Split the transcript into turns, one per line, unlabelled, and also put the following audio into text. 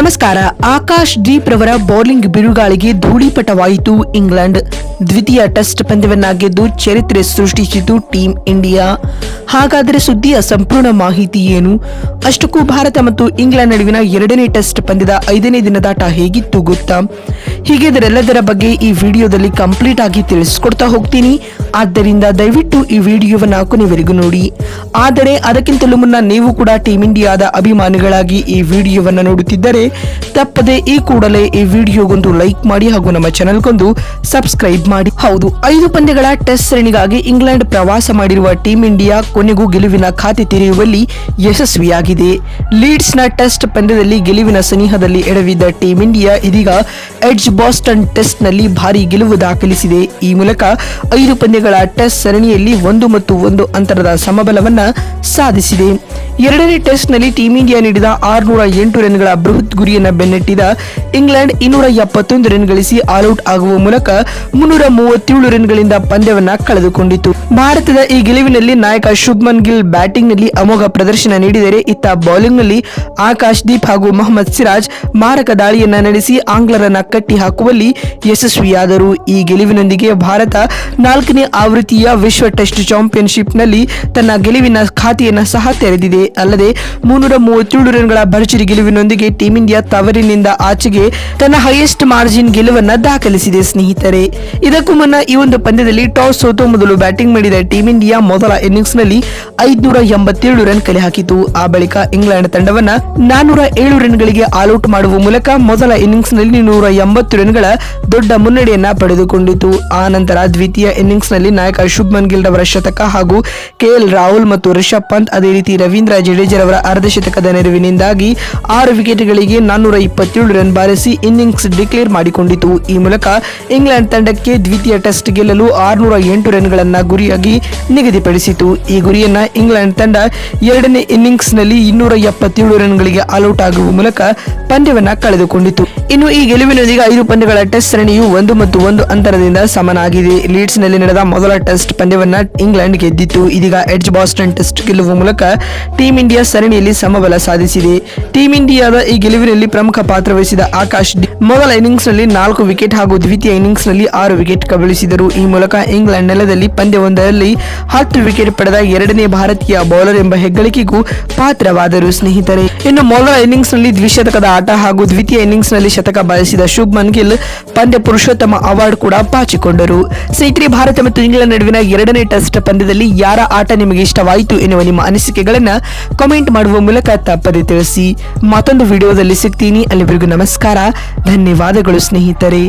ನಮಸ್ಕಾರ. ಆಕಾಶ್ ದೀಪ್ ರವರ ಬೌಲಿಂಗ್ ಬಿರುಗಾಳಿಗೆ ಧೂಳಿಪಟವಾಯಿತು ಇಂಗ್ಲೆಂಡ್. ದ್ವಿತೀಯ ಟೆಸ್ಟ್ ಪಂದ್ಯವನ್ನ ಗೆದ್ದು ಚರಿತ್ರೆ ಸೃಷ್ಟಿಸಿತು ಟೀಂ ಇಂಡಿಯಾ. ಹಾಗಾದರೆ ಸುದ್ದಿಯ ಸಂಪೂರ್ಣ ಮಾಹಿತಿ ಏನು? ಅಷ್ಟಕ್ಕೂ ಭಾರತ ಮತ್ತು ಇಂಗ್ಲೆಂಡ್ ನಡುವಿನ ಎರಡನೇ ಟೆಸ್ಟ್ ಪಂದ್ಯದ ಐದನೇ ದಿನದಾಟ ಹೇಗಿತ್ತು ಗೊತ್ತಾ? ಹೀಗೆ ಇದರೆಲ್ಲದರ ಬಗ್ಗೆ ಈ ವಿಡಿಯೋದಲ್ಲಿ ಕಂಪ್ಲೀಟ್ ಆಗಿ ತಿಳಿಸ್ಕೊಡ್ತಾ ಹೋಗ್ತೀನಿ. ಆದ್ದರಿಂದ ದಯವಿಟ್ಟು ಈ ವಿಡಿಯೋವನ್ನು ಕೊನೆವರೆಗೂ ನೋಡಿ. ಆದರೆ, ಅದಕ್ಕಿಂತಲೂ ಮುನ್ನ ನೀವು ಕೂಡ ಟೀಮ್ ಇಂಡಿಯಾದ ಅಭಿಮಾನಿಗಳಾಗಿ ಈ ವಿಡಿಯೋವನ್ನು ನೋಡುತ್ತಿದ್ದರೆ, ತಪ್ಪದೆ ಈ ಕೂಡಲೇ ಈ ವಿಡಿಯೋಗೊಂದು ಲೈಕ್ ಮಾಡಿ ಹಾಗೂ ನಮ್ಮ ಚಾನೆಲ್ಗೊಂದು ಸಬ್ಸ್ಕ್ರೈಬ್ ಮಾಡಿ. ಹೌದು, ಐದು ಪಂದ್ಯಗಳ ಟೆಸ್ಟ್ ಸರಣಿಗಾಗಿ ಇಂಗ್ಲೆಂಡ್ ಪ್ರವಾಸ ಮಾಡಿರುವ ಟೀಂ ಇಂಡಿಯಾ ಕೊನೆಗೂ ಗೆಲುವಿನ ಖಾತೆ ತೆರೆಯುವಲ್ಲಿ ಯಶಸ್ವಿಯಾಗಿದೆ. ಲೀಡ್ಸ್ನ ಟೆಸ್ಟ್ ಪಂದ್ಯದಲ್ಲಿ ಗೆಲುವಿನ ಸನಿಹದಲ್ಲಿ ಎಡವಿದ್ದ ಟೀಂ ಇಂಡಿಯಾ ಇದೀಗ ಎಡ್ಜ್ ಬಾಸ್ಟನ್ ಟೆಸ್ಟ್ನಲ್ಲಿ ಭಾರಿ ಗೆಲುವು ದಾಖಲಿಸಿದೆ. ಈ ಮೂಲಕ ಐದು ಪಂದ್ಯಗಳ ಟೆಸ್ಟ್ ಸರಣಿಯಲ್ಲಿ ಒಂದು ಮತ್ತು ಒಂದು ಅಂತರದ ಸಮಬಲವನ್ನ ಸಾಧಿಸಿದೆ. ಎರಡನೇ ಟೆಸ್ಟ್ನಲ್ಲಿ ಟೀಂ ಇಂಡಿಯಾ ನೀಡಿದ ಆರುನೂರ ಎಂಟು ರನ್ಗಳ ಬೃಹತ್ ಗುರಿಯನ್ನು ಬೆನ್ನಟ್ಟಿದ ಇಂಗ್ಲೆಂಡ್ ಇನ್ನೂರ ಎಪ್ಪತ್ತೊಂದು ರನ್ ಗಳಿಸಿ ಆಲ್ಔಟ್ ಆಗುವ ಮೂಲಕ ಮುನ್ನೂರ ಮೂವತ್ತೇಳು ರನ್ಗಳಿಂದ ಪಂದ್ಯವನ್ನ ಕಳೆದುಕೊಂಡಿತು. ಭಾರತದ ಈ ಗೆಲುವಿನಲ್ಲಿ ನಾಯಕ ಶುಭ್ಮನ್ ಗಿಲ್ ಬ್ಯಾಟಿಂಗ್ನಲ್ಲಿ ಅಮೋಘ ಪ್ರದರ್ಶನ ನೀಡಿದರೆ ಇತ್ತ ಬೌಲಿಂಗ್ನಲ್ಲಿ ಆಕಾಶ್ ದೀಪ್ ಹಾಗೂ ಮೊಹಮ್ಮದ್ ಸಿರಾಜ್ ಮಾರಕ ದಾಳಿಯನ್ನ ನಡೆಸಿ ಆಂಗ್ಲರನ್ನ ಕಟ್ಟಿ ಹಾಕುವಲ್ಲಿ ಯಶಸ್ವಿಯಾದರು. ಈ ಗೆಲುವಿನೊಂದಿಗೆ ಭಾರತ ನಾಲ್ಕನೇ ಆವೃತ್ತಿಯ ವಿಶ್ವ ಟೆಸ್ಟ್ ಚಾಂಪಿಯನ್ಶಿಪ್ನಲ್ಲಿ ತನ್ನ ಗೆಲುವಿನ ಖಾತೆಯನ್ನು ಸಹ ತೆರೆದಿದೆ. ಅಲ್ಲದೆ ಮುನ್ನೂರ ಮೂವತ್ತೇಳು ರನ್ಗಳ ಭರ್ಜರಿ ಗೆಲುವಿನೊಂದಿಗೆ ಟೀಂ ಇಂಡಿಯಾ ತವರಿನಿಂದ ಆಚೆಗೆ ತನ್ನ ಹೈಯೆಸ್ಟ್ ಮಾರ್ಜಿನ್ ಗೆಲುವನ್ನ ದಾಖಲಿಸಿದೆ ಸ್ನೇಹಿತರೆ. ಇದಕ್ಕೂ ಮುನ್ನ ಈ ಒಂದು ಪಂದ್ಯದಲ್ಲಿ ಟಾಸ್ ಸೋತು ಮೊದಲು ಬ್ಯಾಟಿಂಗ್ ಮಾಡಿದ ಟೀಂ ಇಂಡಿಯಾ ಮೊದಲ ಇನ್ನಿಂಗ್ಸ್ನಲ್ಲಿ ಐದುನೂರ ಎಂಬತ್ತೇಳು ರನ್ ಕಲೆ ಹಾಕಿತು. ಆ ಬಳಿಕ ಇಂಗ್ಲೆಂಡ್ ತಂಡವನ್ನ ನಾನೂರ ಏಳು ರನ್ಗಳಿಗೆ ಆಲ್ಔಟ್ ಮಾಡುವ ಮೂಲಕ ಮೊದಲ ಇನ್ನಿಂಗ್ಸ್ನಲ್ಲಿ ನೂರ ಎಂಬತ್ತು ರನ್ಗಳ ದೊಡ್ಡ ಮುನ್ನಡೆಯನ್ನ ಪಡೆದುಕೊಂಡಿತು. ಆ ನಂತರ ದ್ವಿತೀಯ ಇನ್ನಿಂಗ್ಸ್ನಲ್ಲಿ ನಾಯಕ ಶುಭ್ಮನ್ ಗಿಲ್ ರವರ ಶತಕ ಹಾಗೂ ಕೆಎಲ್ ರಾಹುಲ್ ಮತ್ತು ರಿಷಬ್ ಪಂತ್ ಅದೇ ರೀತಿ ರವೀಂದ್ರ ಜಡೇಜರವರ ಅರ್ಧ ಶತಕದ ನೆರವಿನಿಂದಾಗಿ ಆರು ವಿಕೆಟ್ಗಳಿಗೆ ನಾನ್ನೂರ ಇಪ್ಪತ್ತೇಳು ರನ್ ಬಾರಿಸಿ ಇನ್ನಿಂಗ್ಸ್ ಡಿಕ್ಲೇರ್ ಮಾಡಿಕೊಂಡಿತು. ಈ ಮೂಲಕ ಇಂಗ್ಲೆಂಡ್ ತಂಡಕ್ಕೆ ದ್ವಿತೀಯ ಟೆಸ್ಟ್ ಗೆಲ್ಲಲು ಆರುನೂರ ಎಂಟು ರನ್ಗಳನ್ನ ಗುರಿಯಾಗಿ ನಿಗದಿಪಡಿಸಿತು. ಈ ಗುರಿಯನ್ನ ಇಂಗ್ಲೆಂಡ್ ತಂಡ ಎರಡನೇ ಇನ್ನಿಂಗ್ಸ್ನಲ್ಲಿ ಇನ್ನೂರ ಎಪ್ಪತ್ತೇಳು ರನ್ಗಳಿಗೆ ಆಲ್ಔಟ್ ಆಗುವ ಮೂಲಕ ಪಂದ್ಯವನ್ನ ಕಳೆದುಕೊಂಡಿತು. ಇನ್ನು ಈ ಗೆಲುವಿನೊಂದಿಗೆ ಐದು ಪಂದ್ಯಗಳ ಟೆಸ್ಟ್ ಸರಣಿಯು ಒಂದು ಮತ್ತು ಒಂದು ಅಂತರದಿಂದ ಸಮನಾಗಿದೆ. ಲೀಡ್ಸ್ನಲ್ಲಿ ನಡೆದ ಮೊದಲ ಟೆಸ್ಟ್ ಪಂದ್ಯವನ್ನ ಇಂಗ್ಲೆಂಡ್ ಗೆದ್ದಿತ್ತು. ಇದೀಗ ಎಡ್ಜ್ ಬಾಸ್ಟನ್ ಟೆಸ್ಟ್ ಗೆಲ್ಲುವ ಮೂಲಕ ಟೀಂ ಇಂಡಿಯಾ ಸರಣಿಯಲ್ಲಿ ಸಮಬಲ ಸಾಧಿಸಿದೆ. ಟೀಂ ಇಂಡಿಯಾದ ಈ ಗೆಲುವಿನಲ್ಲಿ ಪ್ರಮುಖ ಪಾತ್ರ ವಹಿಸಿದ ಆಕಾಶ್ ಮೊದಲ ಇನ್ನಿಂಗ್ಸ್ನಲ್ಲಿ ನಾಲ್ಕು ವಿಕೆಟ್ ಹಾಗೂ ದ್ವಿತೀಯ ಇನ್ನಿಂಗ್ಸ್ನಲ್ಲಿ ಆರು ವಿಕೆಟ್ ಕಬಳಿಸಿದರು. ಈ ಮೂಲಕ ಇಂಗ್ಲೆಂಡ್ ನೆಲದಲ್ಲಿ ಪಂದ್ಯವೊಂದರಲ್ಲಿ ಹತ್ತು ವಿಕೆಟ್ ಪಡೆದ ಎರಡನೇ ಭಾರತೀಯ ಬೌಲರ್ ಎಂಬ ಹೆಗ್ಗಳಿಕೆಗೂ ಪಾತ್ರವಾದರು. ಸ್ನೇಹಿತರೆ, ಇನ್ನು ಮೊದಲ ಇನ್ನಿಂಗ್ಸ್ನಲ್ಲಿ ದ್ವಿಶತಕದ ಆಟ ಹಾಗೂ ದ್ವಿತೀಯ ಇನ್ನಿಂಗ್ಸ್ನಲ್ಲಿ ಶತಕ ಬಯಸಿದ ಶುಭ್ಮನ್ ಗಿಲ್ ಪಂದ್ಯ ಪುರುಷೋತ್ತಮ ಅವಾರ್ಡ್ ಕೂಡ ಪಾಚಿಕೊಂಡರು ಸ್ನೇಹಿತರೆ, ಭಾರತ ಮತ್ತು ಇಂಗ್ಲೆಂಡ್ ನಡುವಿನ ಎರಡನೇ ಟೆಸ್ಟ್ ಪಂದ್ಯದಲ್ಲಿ ಯಾರ ಆಟ ನಿಮಗೆ ಇಷ್ಟವಾಯಿತು ಎನ್ನುವ ನಿಮ್ಮ ಅನಿಸಿಕೆಗಳನ್ನ ಕಮೆಂಟ್ ಮಾಡುವ ಮೂಲಕ ತಪ್ಪದೆ ತಿಳಿಸಿ. ಮತ್ತೊಂದು ವಿಡಿಯೋದಲ್ಲಿ ಸಿಗ್ತೀನಿ. ಅಲ್ಲಿವರೆಗೂ ನಮಸ್ಕಾರ. ಧನ್ಯವಾದಗಳು ಸ್ನೇಹಿತರೆ.